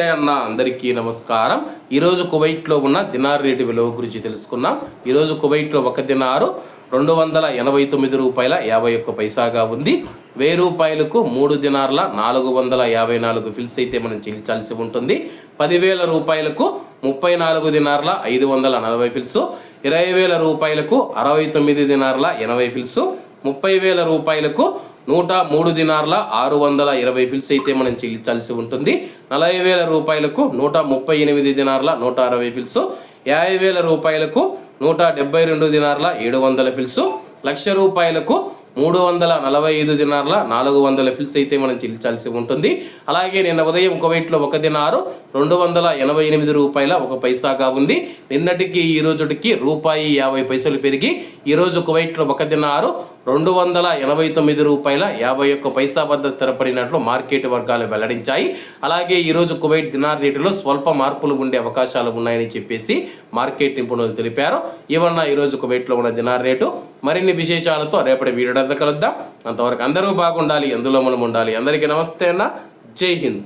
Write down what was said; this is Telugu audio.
అన్న అందరికీ నమస్కారం. ఈరోజు కువైట్లో ఉన్న దినార్ రేటు విలువ గురించి తెలుసుకున్నాం ఈరోజు కువైట్లో ఒక దినారు రెండు వందల ఎనభై తొమ్మిది రూపాయల యాభై ఒక్క పైసాగా ఉంది. వెయ్యి రూపాయలకు మూడు దినార్ల నాలుగు వందల యాభై నాలుగు ఫిల్స్ అయితే మనం చెల్లించాల్సి ఉంటుంది. పదివేల రూపాయలకు ముప్పై నాలుగు దినార్ల ఐదు వందల నలభై ఫిల్స్. ఇరవై వేల రూపాయలకు అరవై తొమ్మిది దినార్ల ఎనభై ఫిల్స్. ముప్పై వేల రూపాయలకు నూట మూడు దినార్ల ఆరు వందల ఇరవై ఫిల్స్ అయితే మనం చెల్లించాల్సి ఉంటుంది. నలభై వేల రూపాయలకు నూట ముప్పై ఎనిమిది దినార్ల నూట అరవై ఫిల్స్ యాభై వేల రూపాయలకు నూట డెబ్బై రెండు దినార్ల ఏడు వందల ఫిల్స్ లక్ష రూపాయలకు మూడు వందల నలభై ఐదు దినార్ల నాలుగు వందల ఫిల్స్ అయితే మనం చెల్లించాల్సి ఉంటుంది. అలాగే నిన్న ఉదయం కువైట్లో ఒక దినారు. రెండు వందల ఎనభై ఎనిమిది రూపాయల ఒక పైసాగా ఉంది. నిన్నటికి ఈ రోజుటికి రూపాయి యాభై పైసలు పెరిగి ఈరోజు కువైట్లో ఒక దినారు. రెండు వందల ఎనభై తొమ్మిది రూపాయల యాభై ఒక్క పైసా వద్ద స్థిరపడినట్లు మార్కెట్ వర్గాలు వెల్లడించాయి. అలాగే ఈరోజు కువైట్ దినార్ రేటులో స్వల్ప మార్పులు ఉండే అవకాశాలు ఉన్నాయని చెప్పేసి మార్కెట్ నిపుణులు తెలిపారు. ఇవన్న ఈరోజు కువైట్లో ఉన్న దినార్ రేటు. మరిన్ని విశేషాలతో రేపటి వీడియో కలుద్దాం. అంతవరకు అందరూ బాగుండాలి ఎందులో మనం ఉండాలి. అందరికీ నమస్తే అన్న. జై హింద్.